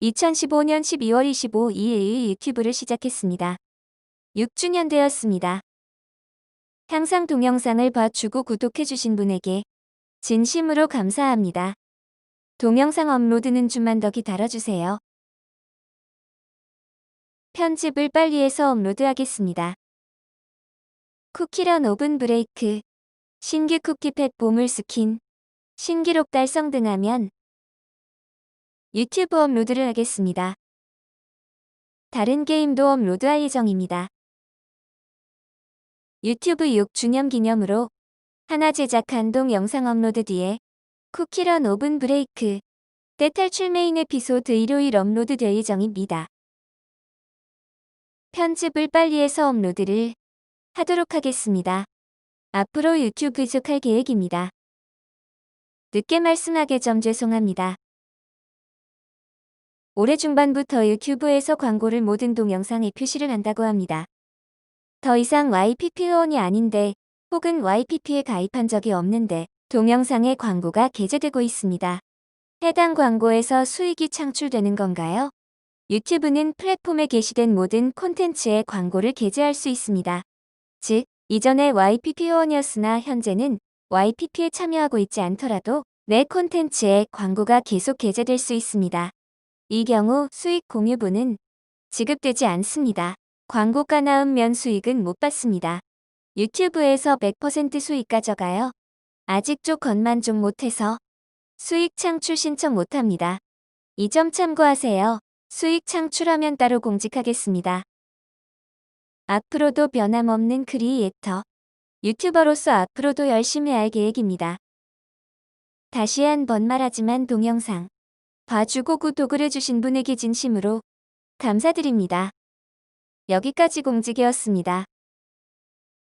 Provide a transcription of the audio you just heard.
2015년 12월 25일 유튜브를 시작했습니다. 6주년 되었습니다. 항상 동영상을 봐주고 구독해주신 분에게 진심으로 감사합니다. 동영상 업로드는 좀만 더 기다려주세요. 편집을 빨리 해서 업로드하겠습니다. 쿠키런 오븐 브레이크, 신규 쿠키팻 보물 스킨, 신기록 달성 등 하면 유튜브 업로드를 하겠습니다. 다른 게임도 업로드할 예정입니다. 유튜브 6주년 기념으로 하나 제작한 동 영상 업로드 뒤에 쿠키런 오븐 브레이크 대탈출 메인 에피소드 일요일 업로드 될 예정입니다. 편집을 빨리 해서 업로드를 하도록 하겠습니다. 앞으로 유튜브 계속할 계획입니다. 늦게 말씀하게 점 죄송합니다. 올해 중반부터 유튜브에서 광고를 모든 동영상에 표시를 한다고 합니다. 더 이상 YPP 회원이 아닌데 혹은 YPP에 가입한 적이 없는데 동영상에 광고가 게재되고 있습니다. 해당 광고에서 수익이 창출되는 건가요? 유튜브는 플랫폼에 게시된 모든 콘텐츠에 광고를 게재할 수 있습니다. 즉, 이전에 YPP 회원이었으나 현재는 YPP에 참여하고 있지 않더라도 내 콘텐츠에 광고가 계속 게재될 수 있습니다. 이 경우 수익 공유분은 지급되지 않습니다. 광고가 나오면 수익은 못 받습니다. 유튜브에서 100% 수익 가져가요. 아직 조건만 좀 못해서 수익 창출 신청 못합니다. 이 점 참고하세요. 수익 창출하면 따로 공직하겠습니다. 앞으로도 변함없는 크리에이터, 유튜버로서 앞으로도 열심히 할 계획입니다. 다시 한 번 말하지만 동영상 봐주고 구독을 해주신 분에게 진심으로 감사드립니다. 여기까지 공직이었습니다.